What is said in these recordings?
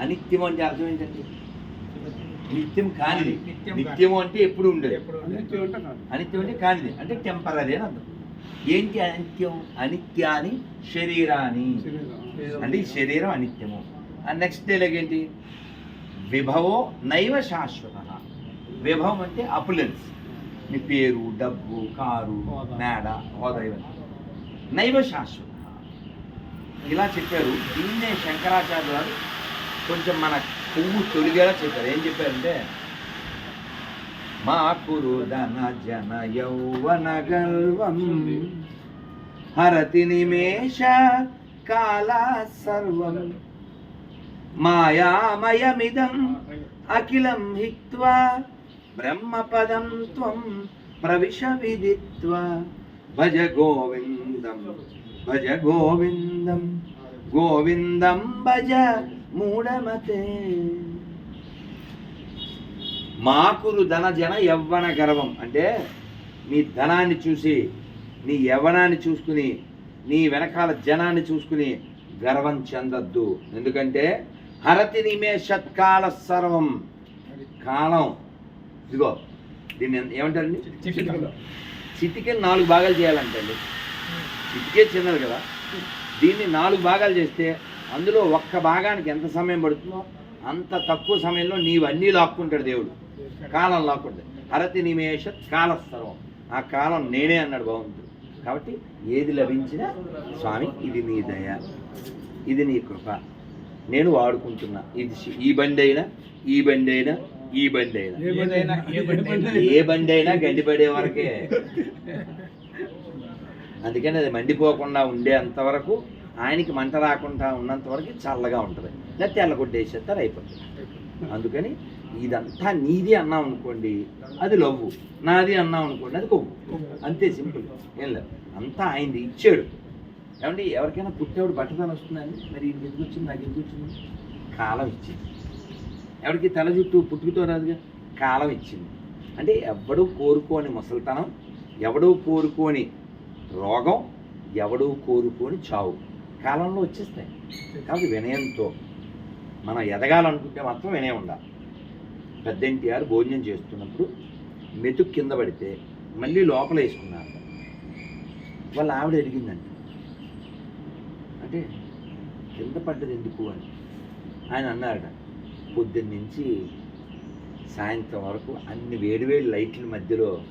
అనిత్యం అంటే అర్థం ఏంటండి? నిత్యం కానిది. నిత్యం నిత్యము అంటే ఎప్పుడు ఉండేది. ఎప్పుడు అనిత్యం అంటే కాదు. అనిత్యం అంటే కానిది. అంటే టెంపరీ అని అర్థం. ఏంటి అనిత్యం? అనిత్యాని శరీరాన్ని శరీరం. అంటే ఈ శరీరం అనిత్యము. నెక్స్ట్ డేలాగ్ ఏంటి? విభవో నైవ శాశ్వత. విభవం అంటే అపులెన్స్. మీ పేరు డబ్బు కారు. మేడ హోదా ఇవన్నీ. నైవ శాశ్వత. ఇలా చెప్పారు. దీన్నే శంకరాచార్య గారు కొంచెం మన పువ్వు తొలిగేలా చెప్పారు. ఏం చెప్పారంటే మా కురు జన యౌవన గర్వం హరతి నిమేష కాల సర్వం మాయామయమిదం అఖిలం హిత్వా బ్రహ్మపదం త్వం ప్రవిశ విదిత్వా భజ గోవిందం భజ గోవిందం గోవిందం భజ మూఢమతే. మాకురు ధన జన యవ్వన గర్వం. అంటే నీ ధనాన్ని చూసి నీ యవ్వనాన్ని చూసుకుని నీ వెనకాల జనాన్ని చూసుకుని గర్వం చెందద్దు. ఎందుకంటే హరతి నిమేషత్కాల సర్వం. కాలం. ఇదిగో దీన్ని ఏమంటారండి? చిటికలో. నాలుగు భాగాలు చేయాలంటండి. చిటికే చిన్నది కదా. దీన్ని నాలుగు భాగాలు చేస్తే అందులో ఒక్క భాగానికి ఎంత సమయం పడుతుందో అంత తక్కువ సమయంలో నీవన్నీ లాక్కుంటాడు దేవుడు. కాలం లాక్కుంటాడు. హరతి నిమేష కాల సర్వం ఆ కాలం నేనే అన్నాడు భగవంతుడు. కాబట్టి ఏది లభించినా స్వామి ఇది నీ దయ ఇది నీ కృప. నేను వాడుకుంటున్నా. ఇది ఈ బండి అయినా ఈ బండి అయినా ఈ బండి అయినా. ఏ బండి ఏదైనా, ఏ బండి అయినా. ఏ బండి అయినా గండిపడే వరకే అందుకని అది మండిపోకుండా ఉండేంత వరకు ఆయనకి మంట రాకుండా ఉన్నంత వరకు చల్లగా ఉంటుంది. లేదా తెల్లగొడ్డేసేస్తారు అయిపోతుంది అందుకని ఇదంతా నీది అన్నాం అనుకోండి అది లవ్వు. నాది అన్నాం అనుకోండి అది కొవ్వు. అంతే సింపుల్. ఏం లేదు. అంతా ఆయనది ఇచ్చాడు. ఏమంటే ఎవరికైనా పుట్టేవాడు బట్టతనం వస్తుందండి? మరి ఇది ఎందుకు వచ్చింది? నాకు ఎందుకు వచ్చింది? కాలం ఇచ్చింది. ఎవరికి తల చుట్టూ పుట్టుకుతో రాదుగా? కాలం ఇచ్చింది. అంటే ఎవడు కోరుకోని ముసలితనం ఎవడూ కోరుకోని రోగం ఎవడూ కోరుకొని చావు. కాలంలో వచ్చేస్తాయి. కాబట్టి వినయంతో. మనం ఎదగాలనుకుంటే మాత్రం వినయం ఉండాలి. పెద్ద ఎన్టీఆర్ భోజనం చేస్తున్నప్పుడు మెతుకు కింద పడితే మళ్ళీ లోపల వేసుకున్నారు. వాళ్ళ ఆవిడ ఎరిగిందంట అంటే కింద పడ్డది ఎందుకు అని. ఆయన అన్నారట పొద్దున్న నుంచి సాయంత్రం వరకు అన్ని వేడివేడి లైట్ల మధ్యలో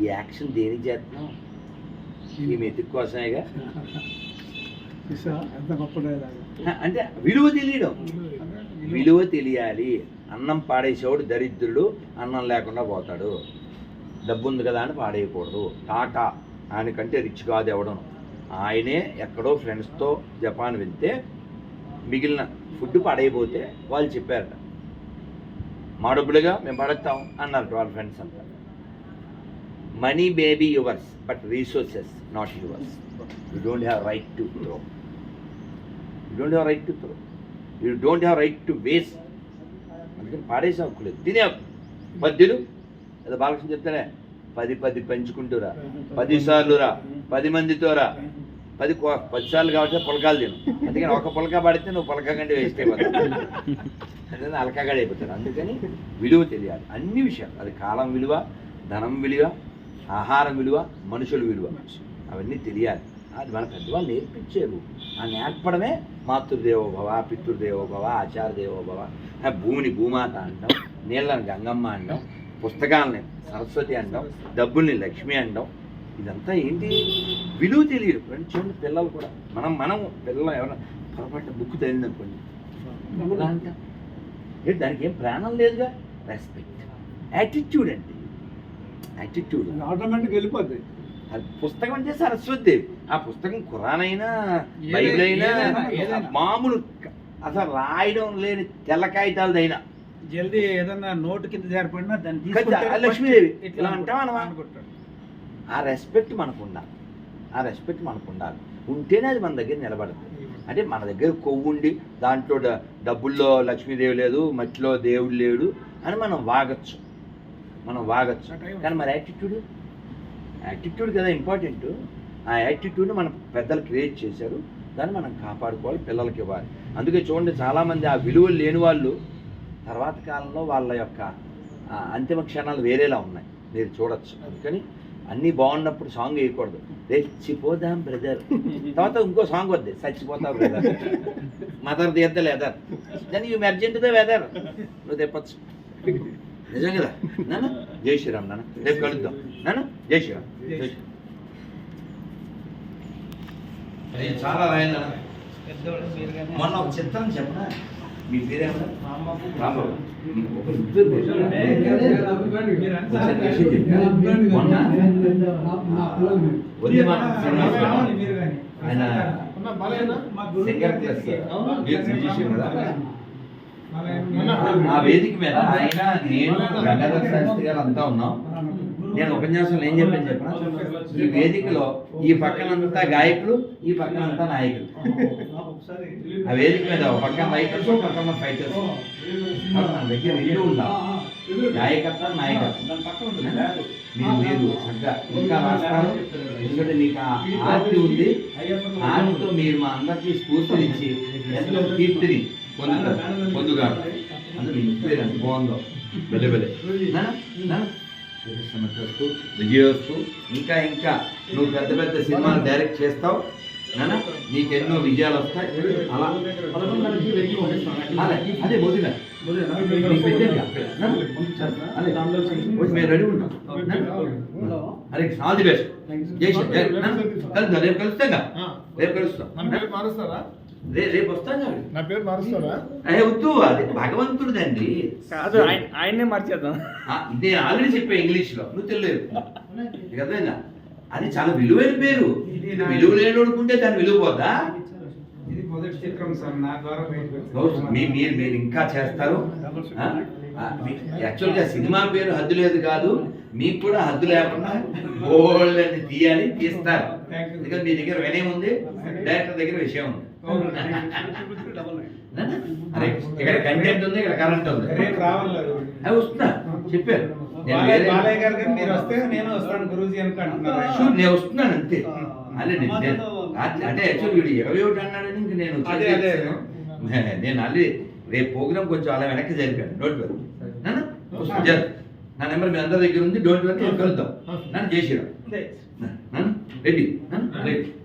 ఈ యాక్షన్ దేనికి చేస్తున్నాం ఈ మెతుకు కోసమేగా? ఎంత గొప్ప. అంటే విలువ తెలియడం. విలువ తెలియాలి. అన్నం పాడేసేవాడు దరిద్రుడు అన్నం లేకుండా పోతాడు. డబ్బు ఉంది కదా అని పాడేయకూడదు. టాటా ఆయనకంటే రిచ్ కాదు ఎవడం ఆయనే ఎక్కడో ఫ్రెండ్స్తో జపాన్ వెళ్తే మిగిలిన ఫుడ్ పాడైపోతే వాళ్ళు చెప్పారట మా డబ్బులుగా మేము పడతాం అన్నారు వాళ్ళ ఫ్రెండ్స్ అంతా. Money baby yours but resources not yours you don't have right to throw you don't have right to throw you don't have right to waste అందుకని పాడేసే హక్కు లేదు తినే హక్కు పద్యులు ఏదో బాలకృష్ణ చెప్తానే పది పది పెంచుకుంటూరా. పది సార్లు రా పది మందితో రా పది కో- పది సార్లు కాబట్టి పొలకాలు తిను. అందుకని ఒక పులక పడితే నువ్వు పులక కంటే వేస్ట్ అయిపోతావు. అందుకని అలకగాడు అందుకని విలువ తెలియాలి. అన్ని విషయాలు. అది కాలం విలువ ధనం విలువ ఆహారం విలువ మనుషుల విలువ. అవన్నీ తెలియాలి. అది మన పెద్దవాళ్ళు నేర్పించారు. ఆ నేర్పడమే మాతృదేవోభవ పితృదేవోభవ ఆచారదేవోభవ భూమిని భూమాత అంటాం నీళ్ళని గంగమ్మ అంటాం పుస్తకాలని సరస్వతి అంటాం డబ్బుల్ని లక్ష్మి అంటాం. ఇదంతా ఏంటి? విలువ తెలియదు. ఫ్రెండ్స్ చూడండి పిల్లలు కూడా. మనం మనం పిల్లలు ఎవరైనా పొరపాటు బుక్ తెలియదు అనుకోండి ఎలా అంటాం దానికి ఏం ప్రాణం లేదుగా? రెస్పెక్ట్ యాటిట్యూడ్ అంటే. యాటిట్యూడ్ ఆటోమేటిక్ వెళ్ళిపోద్ది అది పుస్తకం అంటే సరస్వతి ఆ పుస్తకం ఖురాన్ అయినా బైబిల్ అయినా. మామూలు అసలు రాయడం లేని తెల్ల కాగితాలదైనా జల్దీ ఏదన్నా నోటు కింద జారిపడినా దాన్ని లక్ష్మీదేవి. ఇట్లా? అనుకుంటాడు. ఆ రెస్పెక్ట్ మనకు ఉండాలి ఆ రెస్పెక్ట్ మనకు ఉండాలి ఉంటేనే అది మన దగ్గర నిలబడుతుంది అంటే మన దగ్గర కొవ్వు ఉండి దాంట్లో డబ్బుల్లో లక్ష్మీదేవి లేదు మట్టిలో దేవుడు లేడు అని మనం వాగచ్చు మనం వాగచ్చు. కానీ మరి యాటిట్యూడ్ యాటిట్యూడ్ కదా ఇంపార్టెంట్ ఆ యాటిట్యూడ్ మన పెద్దలు క్రియేట్ చేశారు. దాన్ని మనం కాపాడుకోవాలి పిల్లలకి ఇవ్వాలి. అందుకే చూడండి చాలామంది ఆ విలువలు లేని వాళ్ళు తర్వాత కాలంలో వాళ్ళ యొక్క అంతిమ క్షణాలు వేరేలా ఉన్నాయి. మీరు చూడొచ్చు. అందుకని అన్నీ బాగున్నప్పుడు సాంగ్ వేయకూడదు. రెచ్చిపోదాం బ్రదర్ తర్వాత ఇంకో సాంగ్ వద్దు చచ్చిపోతావు brother mother the the leather then you merchant the weather నువ్వు తెప్పచ్చు. నిజం కదా? నాన్న జై శ్రీరామ్ నాన్న. రేపు కలుద్దాం. నాన్న జై శ్రీరామ్. జై శ్రీరామ్. నేను చాలా రాయను మొన్న ఒక చిత్రం చెప్పనా? మీ పేరేమన్నా రాంబాబు. ఒక. మొన్న. ఆయన. మ్యూజిషియన్ కదా? ఆ వేదిక మీద ఆయన నేను గంగాధర శాస్త్రి గారు అంతా ఉన్నాం. నేను ఉపన్యాసంలో ఏం చెప్పాను చెప్పిన? ఈ వేదికలో ఈ పక్కనంతా గాయకులు ఈ పక్కనంతా నాయకులు. ఆ వేదిక మీద ఒక పక్కన రైటర్స్ ఒక పక్కన ఫైటర్స్. మన దగ్గర ఇల్లు ఉండాలి నాయకత్వం నాయకత్వం మీరు మీరు చక్కగా ఇంకా రాస్తారు. ఎందుకంటే మీకు ఆ ఆర్తి ఉంది. ఆర్తితో మీరు మా అందరికీ స్ఫూర్తినిచ్చి ఎంతో కీర్తిని అందులో పేరు ఎంత బాగుందో. విజయోస్తు ఇంకా ఇంకా. నువ్వు పెద్ద పెద్ద సినిమాలు డైరెక్ట్ చేస్తావు. నాన్న నీకు ఎన్నో విజయాలు వస్తాయి. అలా. అదే రెడీ ఉంటాం. నాన్న? అరే ఆల్ ది బెస్ట్ జై శ్రీ జై నాన్న, కలుద్దాం. రేపు కలుస్తాం రేపు కలుస్తాం. రేపు వస్తాం కదా నా పేరు మారుస్తారా అదే వద్దు అది భగవంతుడిదండి. కాదు ఆయన ఆయన్నే మార్చేద్దాం నేను ఆల్రెడీ చెప్పా ఇంగ్లీష్లో నువ్వు తెలియదు. అర్థమైందా? అది చాలా విలువైన పేరు. విలువ లేనుకుంటే దాని విలువ పోద్దా. మీ మీరు మీరు ఇంకా చేస్తారు. యాక్చువల్గా సినిమా పేరు హద్దు లేదు కాదు. మీకు కూడా హద్దు లేకుండా బోల్డ్ అని తీయాలి తీస్తారు. ఎందుకంటే మీ దగ్గర వినయం ఉంది డైరెక్టర్ దగ్గర విషయం ఉంది. అరే ఇక్కడ కంటెంట్ ఉంది ఇక్కడ కరెంట్ ఉంది. రావాలి. అవి వస్తున్నా. బాలయ్య గారు కానీ మీరు వస్తే నేను వస్తాను గురూజీ నేను వస్తున్నాను అంతే. అదే నేను- అంటే యాక్చువల్ వీడు ఇరవై ఒకటి అన్నాడని ఇంక నేను నేను ఆల్రెడీ రేపు ప్రోగ్రామ్ కొంచెం అలా వెనక్కి జరిపాను. Don't worry. నా నెంబర్ మీ అందరి దగ్గర ఉంది. డోంట్ వరీ కలుద్దాం. నన్ను చేసిరా. నన్ను రెడీ నన్ను రెడీ